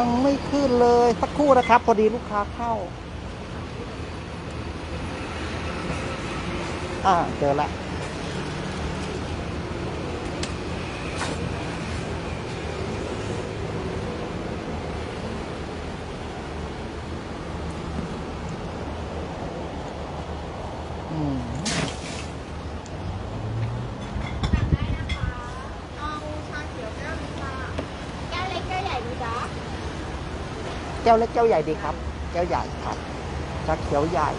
ยังไม่ขึ้นเลยสักครู่นะครับ พอดีลูกค้าเข้า อ่า เจอละ อืม เอาชาเขียวแก้วนึงค่ะแก้วเล็กแก้วใหญ่ดูจ๊ะ แก้วเล็กแก้วใหญ่ดีครับ แก้วใหญ่ครับชาเขียวใหญ่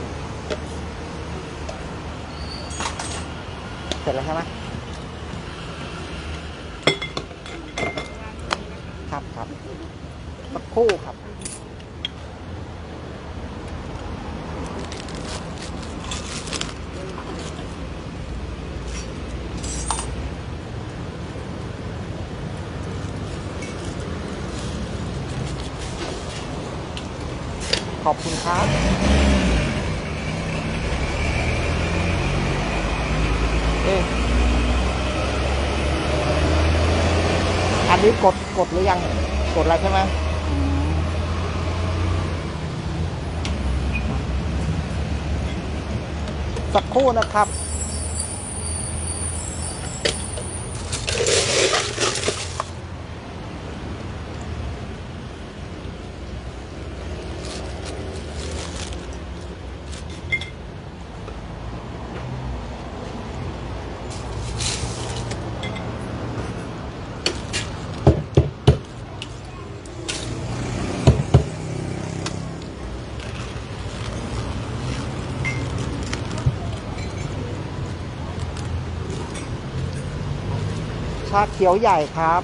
เสร็จแล้วใช่ไหมครับครับสักครู่ครับ ขอบคุณครับเอ๊ะอันนี้กดกดหรือยัง กดอะไรใช่ไหมอืมสักครู่นะครับ ชาเขียวใหญ่ครับ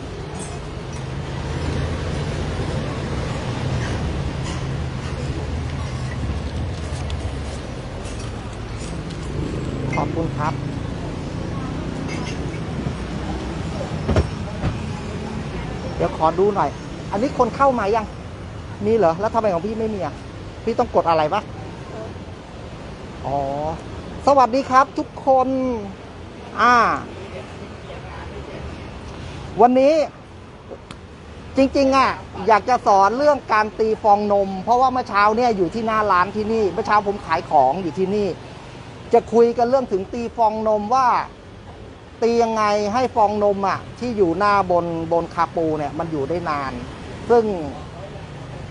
ขอบคุณครับเดี๋ยวขอดูหน่อย อันนี้คนเข้ามายัง มีเหรอ แล้วทำไมของพี่ไม่มีอะ พี่ต้องกดอะไรปะอ๋อ สวัสดีครับทุกคน อ่า วันนี้จริงๆอะอยากจะสอนเรื่องการตีฟองนม เพราะว่าเมื่อเช้าเนี่ยอยู่ที่หน้าร้านที่นี่เมื่อเช้าผมขายของอยู่ที่นี่ จะคุยกันเรื่องถึงตีฟองนมว่า ตียังไงให้ฟองนมอะ ที่อยู่หน้าบนบนคาปูเนี่ย มันอยู่ได้นาน ซึ่ง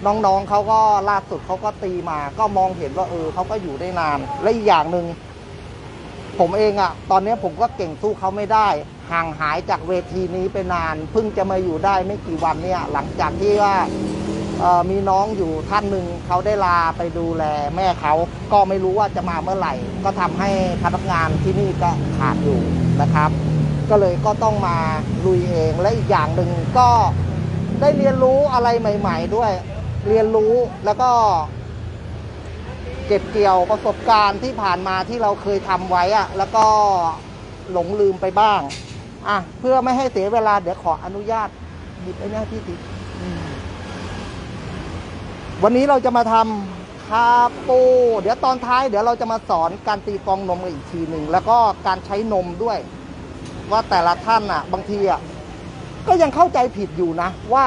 น้องๆเขาก็ล่าสุดเขาก็ตีมา ก็มองเห็นว่าเออเขาก็อยู่ได้นาน และอีกอย่างหนึ่งผมเองอะ ตอนนี้ผมก็เก่งสู้เขาไม่ได้ ห่างหายจากเวทีนี้ไปนาน เพิ่งจะมาอยู่ได้ไม่กี่วันเนี่ยหลังจากที่ว่ามีน้องอยู่ท่านหนึ่งเขาได้ลาไปดูแลแม่เขาก็ไม่รู้ว่าจะมาเมื่อไหร่ ก็ทำให้พนักงานที่นี่ก็ขาดอยู่นะครับ ก็เลยก็ต้องมาลุยเองและอีกอย่างหนึ่งก็ได้เรียนรู้อะไรใหม่ ๆ ด้วย เรียนรู้แล้วก็เก็บเกี่ยวประสบการณ์ที่ผ่านมาที่เราเคยทำไว้อะแล้วก็หลงลืมไปบ้าง อะเพื่อไม่ให้เสียเวลาเดี๋ยวขออนุญาตหยิบไอ้หน้าที่ติวันนี้เราจะมาทำคาปูเดี๋ยวตอนท้าย เดี๋ยวเราจะมาสอนการตีฟองนมกันอีกทีหนึ่งแล้วก็การใช้นมด้วย ว่าแต่ละท่านอะ บางทีอะก็ยังเข้าใจผิดอยู่นะ ว่า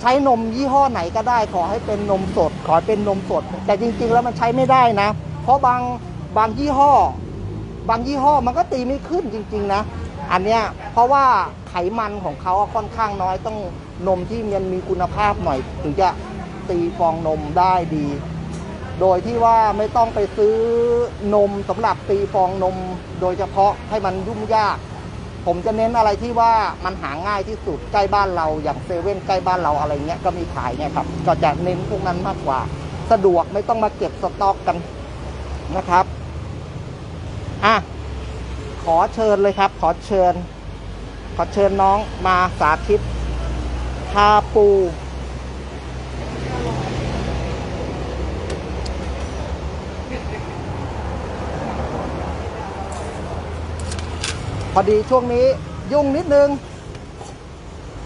ใช้นมยี่ห้อไหนก็ได้ ขอให้เป็นนมสด ขอให้เป็นนมสด แต่จริง ๆ แล้วมันใช้ไม่ได้นะ เพราะบางบางยี่ห้อ บางยี่ห้อมันก็ตีไม่ขึ้นจริง ๆ นะ อันเนี้ยเพราะว่าไขมันของเขาค่อนข้างน้อยต้องนมที่มันมีคุณภาพหน่อย ถึงจะตีฟองนมได้ดี โดยที่ว่าไม่ต้องไปซื้อนมสำหรับตีฟองนมโดยเฉพาะให้มันยุ่งยาก ผมจะเน้นอะไรที่ว่ามันหาง่ายที่สุดใกล้บ้านเราอย่างเซเว่นใกล้บ้านเราอะไรเงี้ยก็มีขายเนี่ยครับ ก็จะเน้นพวกนั้นมากกว่า สะดวกไม่ต้องมาเก็บสต็อกกันนะครับ อะ ขอเชิญเลยครับ ขอเชิญ ขอเชิญน้องมาสาธิตทาปูพอดีช่วงนี้ยุ่งนิดนึง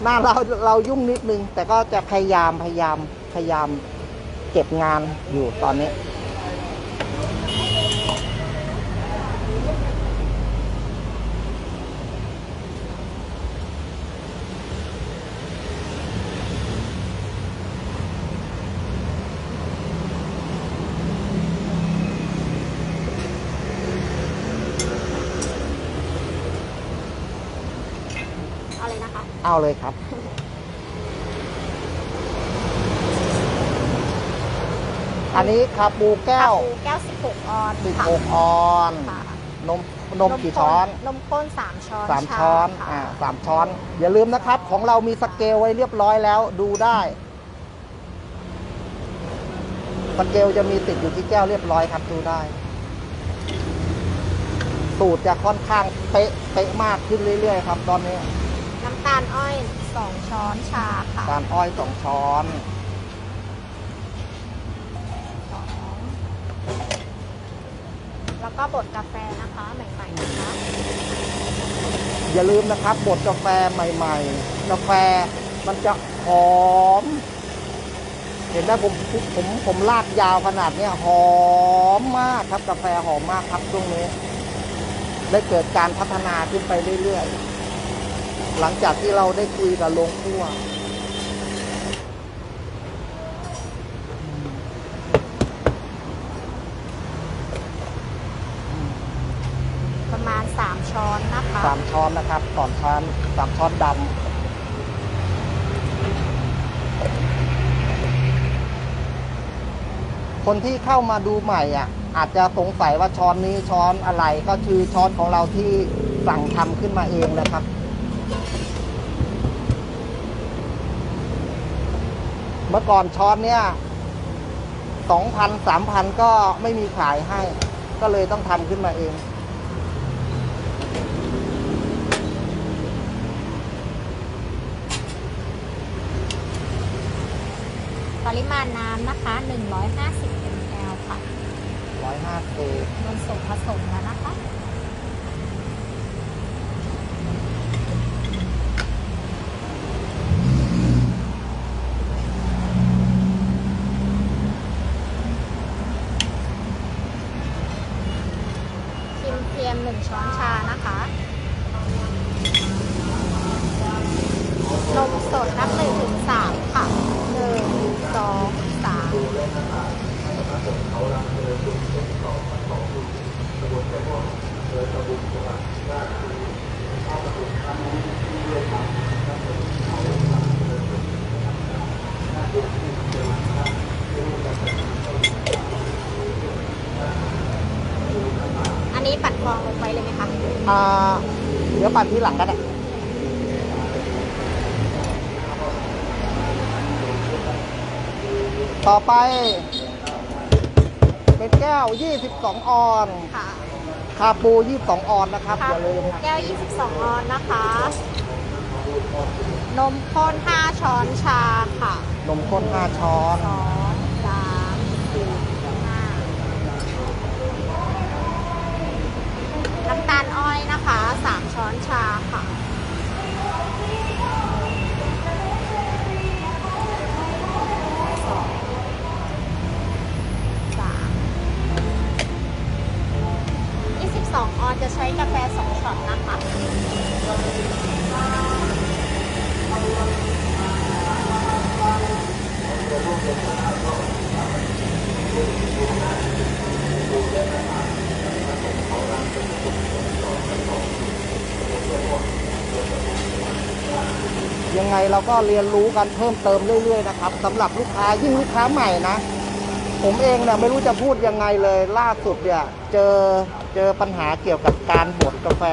หน้าเราเรายุ่งนิดนึง แต่ก็จะพยายามพยายามพยายามเก็บงานอยู่ตอนนี้ อ เอาเลยครับ อันนี้คาปูแก้วคาปูแก้ว 16 ออนสิบค่ะหกออนค่ะนมนมกี่ช้อน นมข้น3ช้อนสามชช้อนค่ะอ่าสามช้อน อย่าลืมนะครับ ของเรามีสเกลไว้เรียบร้อยแล้วดูได้ สเกลจะมีติดอยู่ที่แก้วเรียบร้อยครับดูได้ สูตรจะค่อนข้างเป๊ะเป๊ะมากขึ้นเรื่อยๆ ครับ ตอนนี้น้ำตาลอ้อย 2 ช้อนชาค่ะการอ้อยสองช้อน สองแล้วก็บดกาแฟนะคะใหม่ๆนะคะอย่าลืมนะครับบดกาแฟใหม่ๆ กาแฟมันจะหอม เห็นไหมผมผมผมลากยาวขนาดเนี้ยหอมมากครับกาแฟหอมมากครับช่วงนี้ ได้เกิดการพัฒนาขึ้นไปเรื่อยๆ หลังจากที่เราได้คุยกับโรงคั่วประมาณ 3 ช้อนนะคะสามช้อนนะครับสองช้อนสามช้อนดำคนที่เข้ามาดูใหม่อะ อาจจะสงสัยว่าช้อนนี้ช้อนอะไรก็คือช้อนของเราที่สั่งทำขึ้นมาเองนะครับ มื่อก่อนช้อนเนี้ยสองพันสามพันก็ไม่มีขายให้ ก็เลยต้องทำขึ้นมาเองปริมาณน้ำนะคะ 150 ml ค่ะร้อยห้าสิบนมสดผสมแล้วนะคะ ครีมเทียม 1 ช้อนชานะคะ นมสดนับ1ถึง3ค่ะ 1 2 3 อันนี้ปัดฟองลงไปเลยไหมคะ อ่าเดี๋ยวปั่นที่หลังก็ได้ต่อไป เป็นแก้ว 22 ออนค่ะ คาปู 22 ออนนะครับคาอย่าลืปูมนะแก้ว 22 ออนนะคะ นมข้น 5 ช้อนชาค่ะ นมข้น 5 ช้อน2 3 4 5 น้ำตาลอ้อยนะคะ 3 ช้อนชาค่ะ สองสามยี่สิบสองออนจะใช้กาแฟสองช็อตนะคะ ยังไงเรา ก็เรียนรู้กันเพิ่มเติมเรื่อยๆนะครับสำหรับลูกค้ายิ่งลูกค้าใหม่นะ ผมเองเนี่ยไม่รู้จะพูดยังไงเลยล่าสุดเนี่ยเจอเจอปัญหาเกี่ยวกับการบดกาแฟ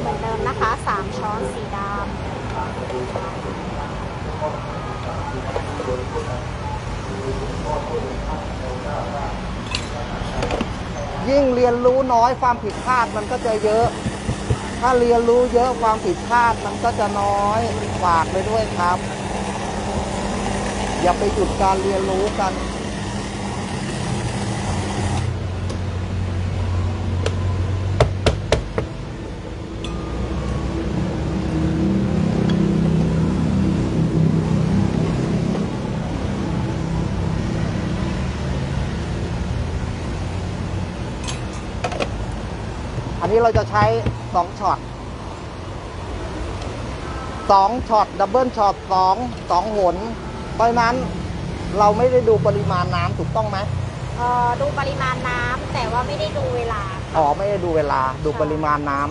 เหมือนเดิมนะคะ 3 ช้อนสีดำยิ่งเรียนรู้น้อยความผิดพลาดมันก็จะเยอะ ถ้าเรียนรู้เยอะความผิดพลาดมันก็จะน้อยฝากไปด้วยครับ อย่าไปหยุดการเรียนรู้กันอันนี้เราจะใช้ สองช็อตสองช็อตดับเบิลช็อตสองสองหนเพราะนั้นเราไม่ได้ดูปริมาณน้ำถูกต้องไหมเออดูปริมาณน้ำแต่ว่าไม่ได้ดูเวลา อ๋อไม่ได้ดูเวลาดูปริมาณน้ำ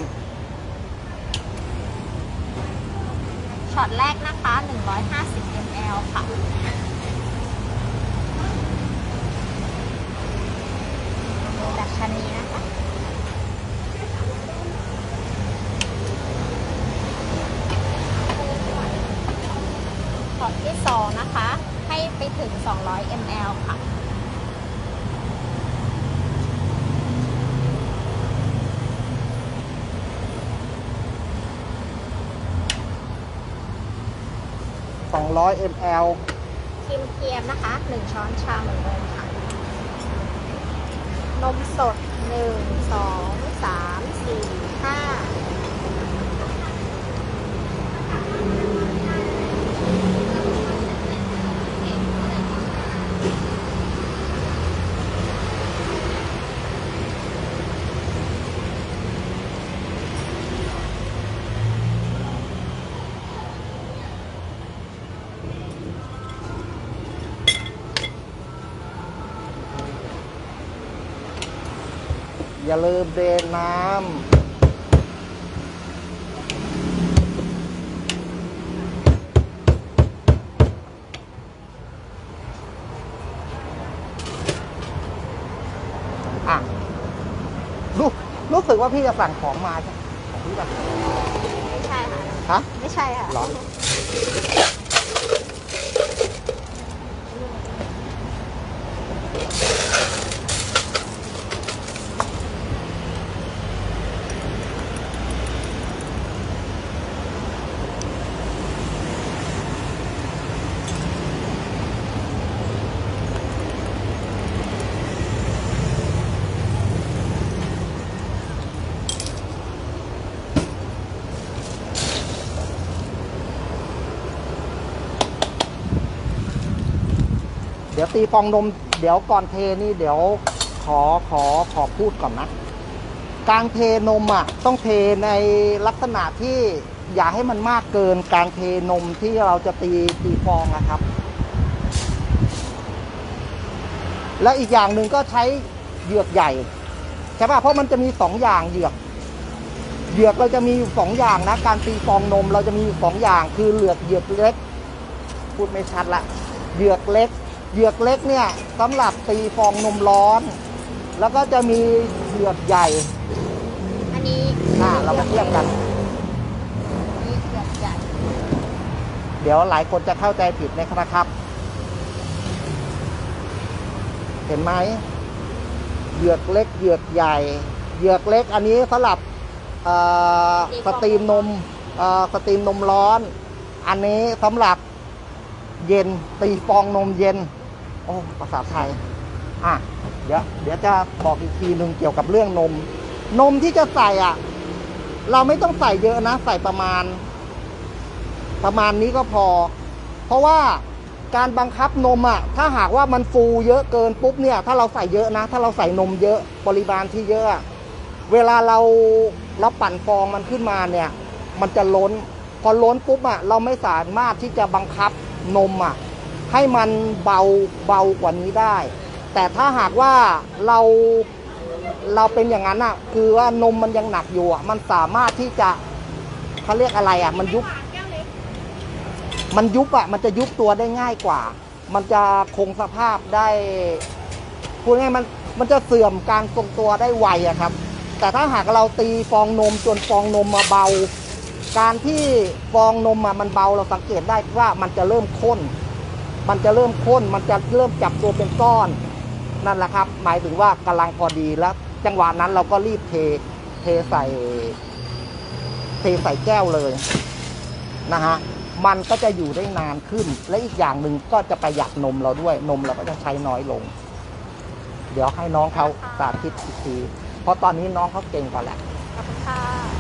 ช็อตแรกนะคะ 150 ml ค่ะ ช็อตที่ 2 นะคะ ให้ไปถึง 200 ml ค่ะ 200 ml ครีมเทียมนะคะ 1 ช้อนชาเหมือนเดิมค่ะ นมสด 1 2 3 4 5 อย่าลืมเดนน้ำอะรู้รู้สึกว่าพี่จะสั่งของมาใช่ไหมของพี่ป่ะไม่ใช่ค่ะ ฮะ ไม่ใช่ค่ะเหรอ ตีฟองนมเดี๋ยวก่อนเทนี่เดี๋ยวขอขอขอพูดก่อนนะ การเทนมอะต้องเทในลักษณะที่อย่าให้มันมากเกินการเทนมที่เราจะตีตีฟองนะครับ และอีกอย่างหนึ่งก็ใช้เหยือกใหญ่ใช่ป่ะเพราะมันจะมีสองอย่างเหยือกเหยือกเราจะมีอยู่สองอย่างนะ การตีฟองนมเราจะมีอยู่สองอย่าง คือเหลือกเหยือกเล็ก พูดไม่ชัดละเหยือกเล็ก เหยือกเล็กเนี่ยสำหรับตีฟองนมร้อน แล้วก็จะมีเหยือกใหญ่อันนี้อ่าเรามาเทียบกันอันนี้เกือบใหญ่เดี๋ยวหลายคนจะเข้าใจผิดนะครับ เห็นไหมเหยือกเล็กเหยือกใหญ่เหยือกเล็กอันนี้สำหรับเอ่อสตรีมนมเอ่อสตรีมนมร้อน อันนี้สำหรับเย็นตีฟองนมเย็นโอ้ภาษาไทยอะเดี๋ยวเดี๋ยวจะบอกอีกทีหนึ่งเกี่ยวกับเรื่องนม นมที่จะใส่อะ เราไม่ต้องใส่เยอะนะ ใส่ประมาณ ประมาณนี้ก็พอ เพราะว่าการบังคับนมอะ ถ้าหากว่ามันฟูเยอะเกินปุ๊บเนี่ย ถ้าเราใส่เยอะนะ ถ้าเราใส่นมเยอะปริมาณที่เยอะอะเวลาเราเราปั่นฟองมันขึ้นมาเนี่ย มันจะล้น พอล้นปุ๊บอะ เราไม่สามารถที่จะบังคับนมอะ ให้มันเบาเบากว่านี้ได้ แต่ถ้าหากว่าเราเราเป็นอย่างนั้นอะคือว่านมมันยังหนักอยู่อะมันสามารถที่จะเขาเรียกอะไรอะ มันยุบ มันยุบอะ มันจะยุบตัวได้ง่ายกว่า มันจะคงสภาพได้พูดง่ายมันมันจะเสื่อมการทรงตัวได้ไวอะครับ แต่ถ้าหากเราตีฟองนมจนฟองนมมาเบา การที่ฟองนมอะมันเบาเราสังเกตได้ว่ามันจะเริ่มข้น มันจะเริ่มข้น มันจะเริ่มจับตัวเป็นก้อน นั่นแหละครับ หมายถึงว่ากำลังพอดีแล้ว จังหวะนั้นเราก็รีบเท เทใส่ เทใส่แก้วเลยนะฮะ มันก็จะอยู่ได้นานขึ้น และอีกอย่างหนึ่งก็จะประหยัดนมเราด้วย นมเราก็จะใช้น้อยลง เดี๋ยวให้น้องเขาสาธิตอีกที เพราะตอนนี้น้องเขาเก่งกว่าแหละขอบคุณค่ะ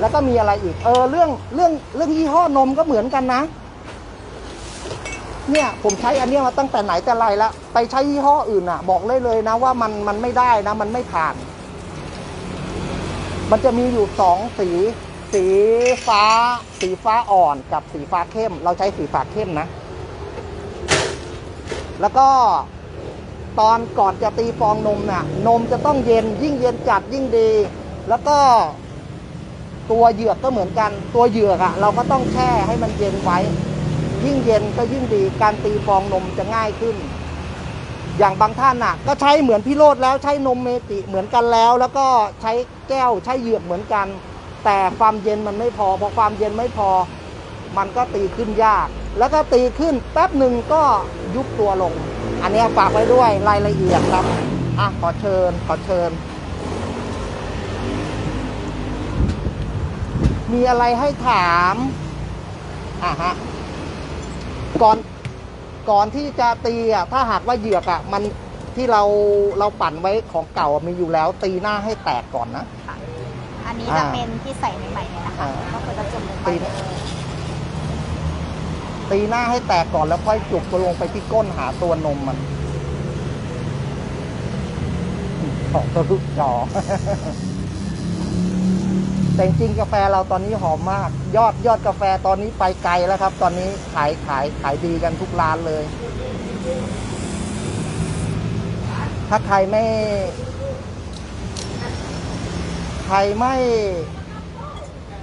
แล้วก็มีอะไรอีก เออเรื่องเรื่องเรื่องยี่ห้อนมก็เหมือนกันนะ เนี่ยผมใช้อันเนี้ยมาตั้งแต่ไหนแต่ไรแล้วไปใช้ยี่ห้ออื่นอะ บอกเลยเลยนะว่ามันมันไม่ได้นะ มันไม่ผ่าน มันจะมีอยู่สองสี สีฟ้า สีฟ้าอ่อนกับสีฟ้าเข้ม เราใช้สีฟ้าเข้มนะ แล้วก็ตอนก่อนจะตีฟองนมน่ะ นมจะต้องเย็นยิ่งเย็นจัดยิ่งดี แล้วก็ ตัวเหยือกก็เหมือนกัน ตัวเหยือกอะเราก็ต้องแช่ให้มันเย็นไว้ ยิ่งเย็นก็ยิ่งดี การตีฟองนมจะง่ายขึ้น อย่างบางท่านอะก็ใช้เหมือนพี่โรดแล้วใช้นมเมติเหมือนกันแล้ว แล้วก็ใช้แก้วใช้เหยือกเหมือนกัน แต่ความเย็นมันไม่พอพอความเย็นไม่พอ มันก็ตีขึ้นยาก แล้วก็ตีขึ้นแป๊บหนึ่งก็ยุบตัวลง อันนี้ฝากไว้ด้วยรายละเอียดครับอะขอเชิญขอเชิญ มีอะไรให้ถามอะฮะก่อนก่อนที่จะตีอะถ้าหากว่าเหยือกอะมันที่เราเราปั่นไว้ของเก่ามีอยู่แล้ว ตีหน้าให้แตกก่อนนะ ค่ะ อันนี้อ่าจะเป็นที่ใส่ใหม่ๆเลยนะคะอ่า ก็คือจะจุ่มลงไปตีเลยตีหน้าให้แตกก่อนแล้วค่อยจุกลงไปที่ก้นหาตัวนมมันของทะลุจอ แต่จริงกาแฟเราตอนนี้หอมมาก ยอดยอดกาแฟตอนนี้ไปไกลแล้วครับ ตอนนี้ขายขายขายดีกันทุกร้านเลย ถ้าใครไม่ ใครไม่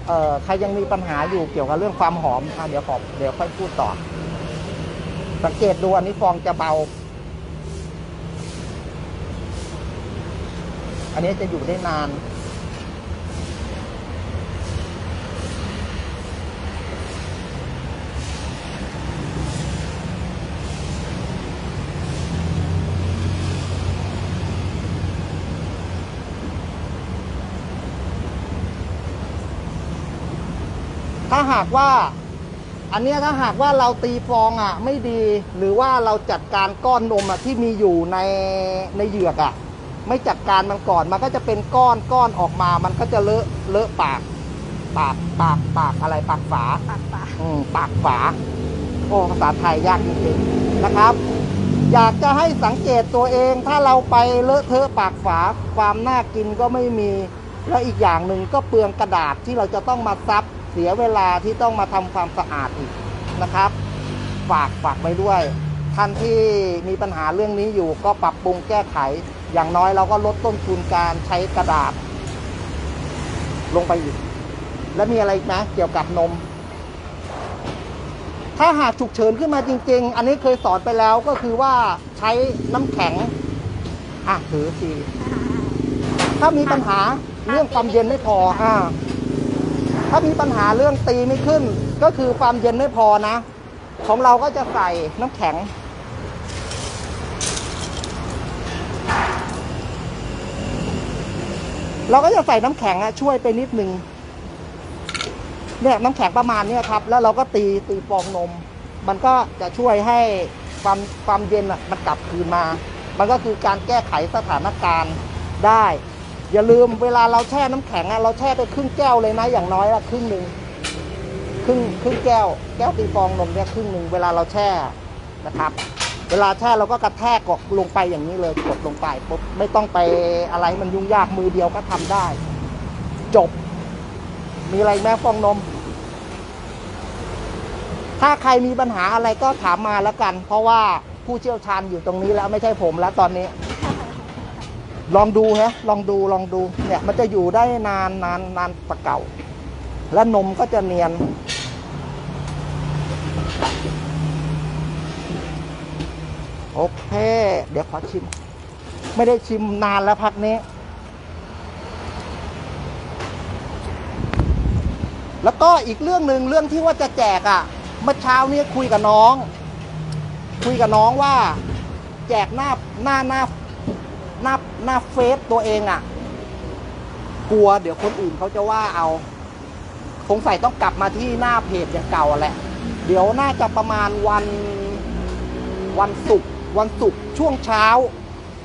เอ่อใครยังมีปัญหาอยู่เกี่ยวกับเรื่องความหอมอะเดี๋ยวขอเดี๋ยวค่อยพูดต่อ สังเกตดูอันนี้ฟองจะเบา อันนี้จะอยู่ได้นาน หากว่า อันนี้ถ้าหากว่าเราตีฟองอะ ไม่ดีหรือว่าเราจัดการก้อนนมอะที่มีอยู่ในในเหยือกอะ ไม่จัดการมันก่อนมันก็จะเป็นก้อนก้อนออกมา มันก็จะเลอะเลอะปาก ปากปากปากอะไรปากฝาปากปาอืมปากฝา โอ้ภาษาไทยยากจริงๆนะครับ อยากจะให้สังเกตตัวเองถ้าเราไปเลอะเทอะปากฝาความน่ากินก็ไม่มี และอีกอย่างหนึ่งก็เปลืองกระดาษที่เราจะต้องมาซับ เสียเวลาที่ต้องมาทำความสะอาดอีกนะครับ ฝากฝากไว้ด้วย ท่านที่มีปัญหาเรื่องนี้อยู่ก็ปรับปรุงแก้ไข อย่างน้อยเราก็ลดต้นทุนการใช้กระดาษ ลงไปอีก แล้วมีอะไรอีกไหมเกี่ยวกับนม ถ้าหากฉุกเฉินขึ้นมาจริง ๆ อันนี้เคยสอนไปแล้วก็คือว่าใช้น้ำแข็งอะถือสิถ้ามีปัญหาเรื่องความเย็นไม่พออ่า ถ้ามีปัญหาเรื่องตีไม่ขึ้น ก็คือความเย็นไม่พอนะ ของเราก็จะใส่น้ำแข็ง เราก็จะใส่น้ำแข็งอะช่วยไปนิดนึงเนี่ยน้ำแข็งประมาณนี้ครับ แล้วเราก็ตีตีฟองนม มันก็จะช่วยให้ความความเย็นอะมันกลับคืนมา มันก็คือการแก้ไขสถานการณ์ได้ อย่าลืมเวลาเราแช่น้ำแข็งอะเราแช่ไปครึ่งแก้วเลยนะ อย่างน้อยละครึ่งหนึ่งครึ่งครึ่งแก้ว แก้วตีฟองนมเนี่ยครึ่งหนึ่งเวลาเราแช่นะครับ เวลาแช่เราก็กระแทกกดลงไปอย่างนี้เลยกดลงไปปุ๊บไม่ต้องไปอะไรมันยุ่งยากมือเดียวก็ทำได้ จบ มีอะไรแม่ฟองนม ถ้าใครมีปัญหาอะไรก็ถามมาแล้วกัน เพราะว่าผู้เชี่ยวชาญอยู่ตรงนี้แล้วไม่ใช่ผมแล้วตอนนี้ ลองดูฮะลองดูลองดูเนี่ยมันจะอยู่ได้นานนานนานกว่าเก่า และนมก็จะเนียน โอเค เดี๋ยวขอชิม ไม่ได้ชิมนานแล้วพักนี้ แล้วก็อีกเรื่องหนึ่งเรื่องที่ว่าจะแจกอะ่ะเมื่อเช้านี้คุยกับน้อง คุยกับน้องว่า แจกหน้าหน้าหน้า หน้าหน้าเฟซตัวเองอะ่ะ กลัวเดี๋ยวคนอื่นเขาจะว่าเอา สงสัยต้องกลับมาที่หน้าเพจอย่างเก่าแหละ เดี๋ยวน่าจะประมาณวันวันศุกร์วันศุกร์ช่วงเช้า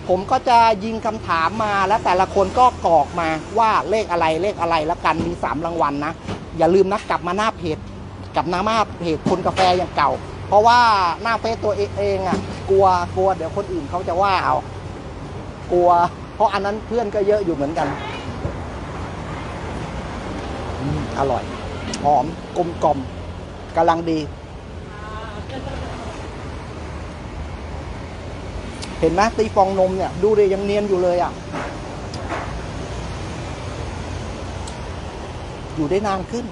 ผมก็จะยิงคำถามมาแล้วแต่ละคนก็กรอกมาว่าเลขอะไรเลขอะไรแล้วกันมีสามรางวัลนะอย่าลืมนะกลับมาหน้าเพจกลับหน้ามาเพจคนกาแฟอย่างเก่า เพราะว่าหน้าเฟซตัวเองอะกลัวกลัวเดี๋ยวคนอื่นเขาจะว่าเอา กลัว เพราะอันนั้นเพื่อนก็เยอะอยู่เหมือนกันอร่อย หอมกลมกลมกำลังดี เห็นไหมตีฟองนมเนี่ย ดูเลยยังเนียนอยู่เลยอะ อยู่ได้นานขึ้น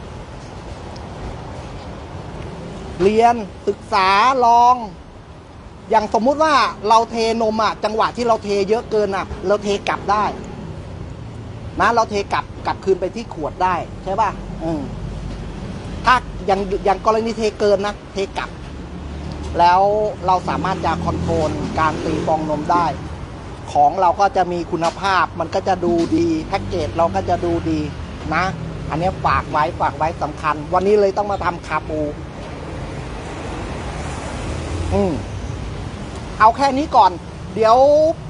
เรียนศึกษาลอง อย่างสมมุติว่าเราเทนมอะจังหวะที่เราเทเยอะเกินอะ เราเทกลับได้นะเราเทกลับกลับคืนไปที่ขวดได้ใช่ป่ะอืมถ้าอย่างอย่างกรณีเทเกินนะเทกลับ แล้วเราสามารถจะคอนโทรลการตีฟองนมได้ ของเราก็จะมีคุณภาพมันก็จะดูดีแพ็กเกจเราก็จะดูดีนะ อันนี้ฝากไว้ฝากไว้สำคัญ วันนี้เลยต้องมาทำคาปู อืม เอาแค่นี้ก่อน เดี๋ยว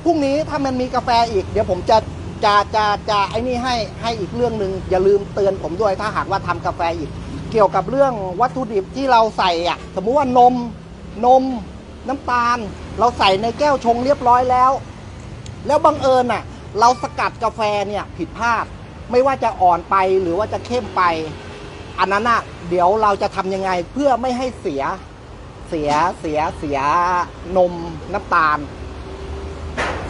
พรุ่งนี้ถ้ามันมีกาแฟอีก เดี๋ยวผมจะจะจะจะไอ้นี่ให้ให้อีกเรื่องหนึ่งอย่าลืมเตือนผมด้วยถ้าหากว่าทำกาแฟอีก เกี่ยวกับเรื่องวัตถุดิบที่เราใส่อะสมมุติว่านมนมน้ำตาล เราใส่ในแก้วชงเรียบร้อยแล้ว แล้วบังเอิญอะ เราสกัดกาแฟเนี่ยผิดพลาด ไม่ว่าจะอ่อนไปหรือว่าจะเข้มไป อันนั้นอะเดี๋ยวเราจะทำยังไงเพื่อไม่ให้เสีย เสียเสียเสียนมน้ำตาล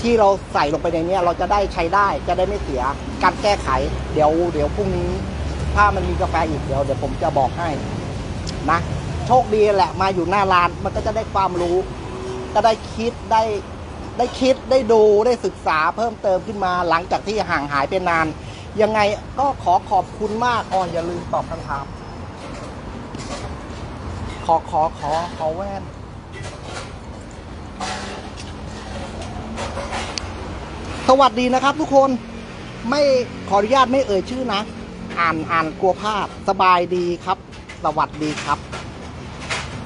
ที่เราใส่ลงไปในนี้เราจะได้ใช้ได้จะได้ไม่เสียการแก้ไข เดี๋ยวเดี๋ยวพรุ่งนี้ ถ้ามันมีกาแฟอีกเดี๋ยวเดี๋ยวผมจะบอกให้นะโชคดีแหละมาอยู่หน้าร้านมันก็จะได้ความรู้ ก็ได้คิดได้ได้คิดได้ดูได้ศึกษาเพิ่มเติมขึ้นมาหลังจากที่ห่างหายไปนาน ยังไงก็ขอขอบคุณมากอ๋อนอย่าลืมตอบคำถาม ขอขอขอขอแว่น สวัสดีนะครับทุกคน ไม่ขออนุญาตไม่เอ่ยชื่อนะ อ่านอ่านกลัวพลาดสบายดีครับ สวัสดีครับ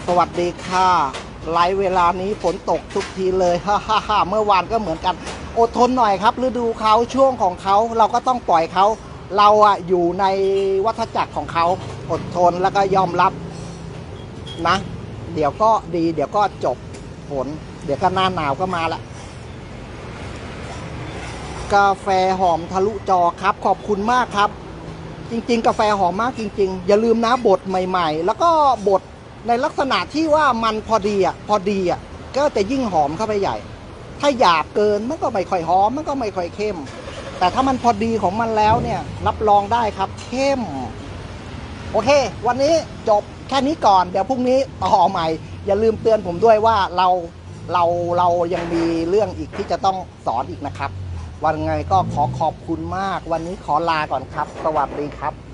สวัสดีค่ะ ไลฟ์เวลานี้ฝนตกทุกทีเลย ฮ่าฮ่าฮ่าเมื่อวานก็เหมือนกัน อดทนหน่อยครับ ฤดูเขาช่วงของเขาเราก็ต้องปล่อยเขา เราอะอยู่ในวัฏจักรของเขา อดทนแล้วก็ยอมรับ นะ เดี๋ยวก็ดี เดี๋ยวก็จบฝนเดี๋ยวก็หน้าหนาวก็มาละกาแฟหอมทะลุจอครับ ขอบคุณมากครับ จริง ๆ กาแฟหอมมากจริง ๆ อย่าลืมนะบดใหม่ ๆ แล้วก็บดในลักษณะที่ว่ามันพอดีอะพอดีอะก็จะยิ่งหอมเข้าไปใหญ่ ถ้าหยาบเกินมันก็ไม่ค่อยหอมมันก็ไม่ค่อยเข้ม แต่ถ้ามันพอดีของมันแล้วเนี่ยรับรองได้ครับเข้ม โอเค วันนี้จบ แค่นี้ก่อนเดี๋ยวพรุ่งนี้ต่อใหม่ อย่าลืมเตือนผมด้วยว่าเราเราเรายังมีเรื่องอีกที่จะต้องสอนอีกนะครับ วันไงก็ขอขอบคุณมาก วันนี้ขอลาก่อนครับ สวัสดีครับ